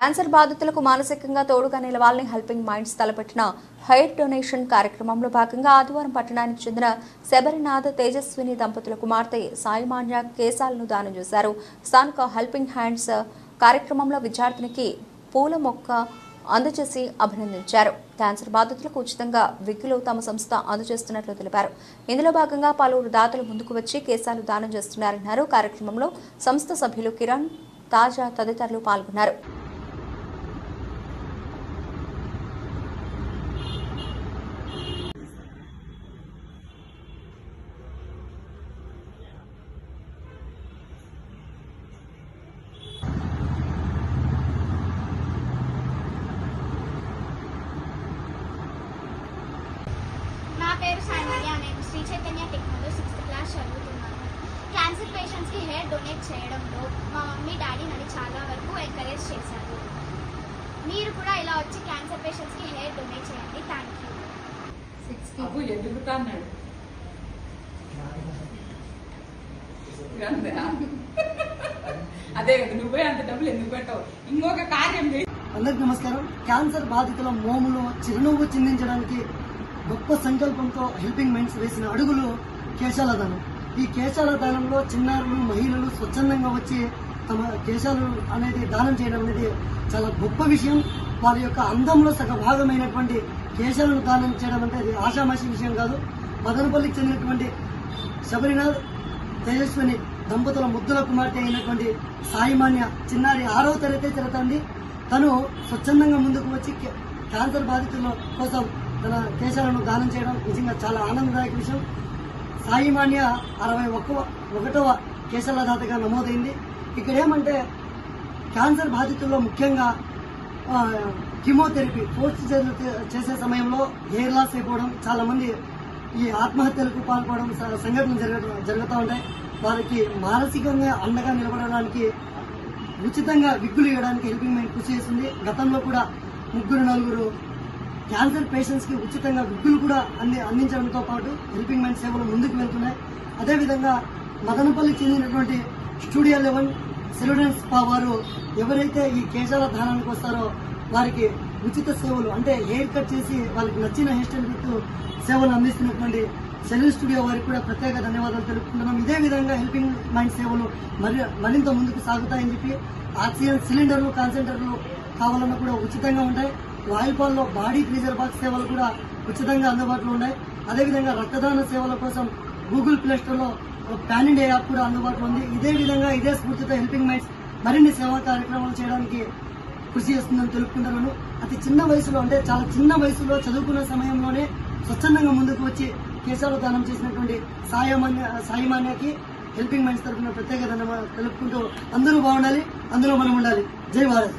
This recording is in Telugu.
క్యాన్సర్ బాధితులకు మానసికంగా తోడుగా నిలవాలని హెల్పింగ్ మైండ్స్ తలపెట్టిన హెయిర్ డొనేషన్ కార్యక్రమంలో భాగంగా ఆదివారం పట్టణానికి చెందిన శబరినాథ్ తేజస్విని దంపతుల కుమార్తె సాయిమాన్య కేశాలను దానం చేశారు. స్థానిక హెల్పింగ్ హ్యాండ్స్ కార్యక్రమంలో విద్యార్థినికి పూల మొక్క అందజేసి అభినందించారు. క్యాన్సర్ బాధితులకు ఉచితంగా విగ్గులు తమ సంస్థ అందజేస్తున్నట్లు తెలిపారు. ఇందులో భాగంగా పలువురు దాతలు ముందుకు వచ్చి కేశాలు దానం చేస్తున్నారన్నారు. కార్యక్రమంలో సంస్థ సభ్యులు కిరణ్ తాజా తదితరులు పాల్గొన్నారు. Sri Chaitanya technology sixth class చదువుతున్నాను. క్యాన్సర్ పేషెంట్స్కి హెయిర్ డొనేట్ చేయడంలో మా మమ్మీ డాడీ నన్ను చాలా వరకు ఎంకరేజ్ చేశారు. మీరు కూడా ఇలా వచ్చి క్యాన్సర్ పేషెంట్స్కి హెయిర్ డొనేట్ చేయండి. థ్యాంక్ యూ అబ్బు ఎదుగుతా అదే కదా నువ్వే అంత డబ్బులు ఎందుకు పెట్టావు ఇంకొక కార్యం అందరికి నమస్కారం. క్యాన్సర్ బాధితుల మోములు చిరునవ్వు చిందించడానికి గొప్ప సంకల్పంతో హెల్పింగ్ మైండ్స్ వేసిన అడుగులు కేశాల దానం. ఈ కేశాల దానంలో చిన్నారులు మహిళలు స్వచ్ఛందంగా వచ్చి తమ కేశాలు అనేది దానం చేయడం అనేది చాలా గొప్ప విషయం. వారి యొక్క అందంలో సగ భాగమైనటువంటి కేశాలను దానం చేయడం అంటే అది ఆషామాషి విషయం కాదు. మదనపల్లికి చెందినటువంటి శబరినాథ్ తేజస్విని దంపతుల ముద్దుల కుమార్తె అయినటువంటి సాయిమాన్య చిన్నారి ఆరవ తరగతి చదువుతుంది తను స్వచ్ఛందంగా ముందుకు వచ్చి క్యాన్సర్ బాధితుల కోసం తన కేశాలను దానం చేయడం నిజంగా చాలా ఆనందదాయక విషయం. సాయిమాన్య అరవై ఒక్క ఒకటవ కేశాల దాతగా నమోదైంది. ఇక్కడ ఏమంటే క్యాన్సర్ బాధితుల్లో ముఖ్యంగా కిమోథెరపీ కీమోథెరపీ పోస్ట్ చేసే సమయంలో హెయిర్ లాస్ అయిపోవడం చాలామంది ఈ ఆత్మహత్యలకు పాల్పడడం సంఘటనలు జరగ జరుగుతూ ఉంటాయి. వారికి మానసికంగా అండగా నిలబడడానికి ఉచితంగా విగ్గులు ఇవ్వడానికి హెల్పింగ్ మైండ్ కృషి చేస్తుంది గతంలో కూడా ముగ్గురు నలుగురు క్యాన్సర్ పేషెంట్స్కి ఉచితంగా విగ్గులు కూడా అంది అందించడంతో పాటు హెల్పింగ్ మైండ్ సేవలు ముందుకు వెళ్తున్నాయి. అదేవిధంగా మదనపల్లి చెందినటువంటి స్టూడియో లెవెన్ సెలూడెన్స్ వారు ఎవరైతే ఈ కేశాల దానానికి వస్తారో వారికి ఉచిత సేవలు అంటే హెయిర్ కట్ చేసి వాళ్ళకి నచ్చిన హెయిర్ స్టైల్ సేవలు అందిస్తున్నటువంటి సెలూన్ స్టూడియో వారికి కూడా ప్రత్యేక ధన్యవాదాలు తెలుపుకుంటున్నాం. ఇదే విధంగా హెల్పింగ్ మైండ్ సేవలు మరి మరింత ముందుకు సాగుతాయని చెప్పి ఆక్సిజన్ సిలిండర్లు కాన్సెంటర్లు కావాలన్నా కూడా ఉచితంగా ఉంటాయి. వాయుపాల్లో బాడీ ఫ్రీజర్ బాక్స్ సేవలు కూడా ఉచితంగా అందుబాటులో ఉన్నాయి. అదేవిధంగా రక్తదాన సేవల కోసం గూగుల్ ప్లే స్టోర్లో ఇండియా యాప్ కూడా అందుబాటులో ఉంది. ఇదే విధంగా ఇదే స్ఫూర్తితో హెల్పింగ్ మైండ్స్ మరిన్ని సేవా కార్యక్రమాలు చేయడానికి కృషి చేస్తుందని తెలుపుకుంటున్నాను. అతి చిన్న వయసులో అంటే చాలా చిన్న వయసులో చదువుకున్న సమయంలోనే స్వచ్ఛందంగా ముందుకు వచ్చి కేశాలు దానం చేసినటువంటి సాయమాన్య సాయిమాన్యకి హెల్పింగ్ మైండ్స్ తరఫున ప్రత్యేక ధన్యవాదాలు తెలుపుకుంటూ అందరూ బాగుండాలి అందులో మనం ఉండాలి జై భారత్.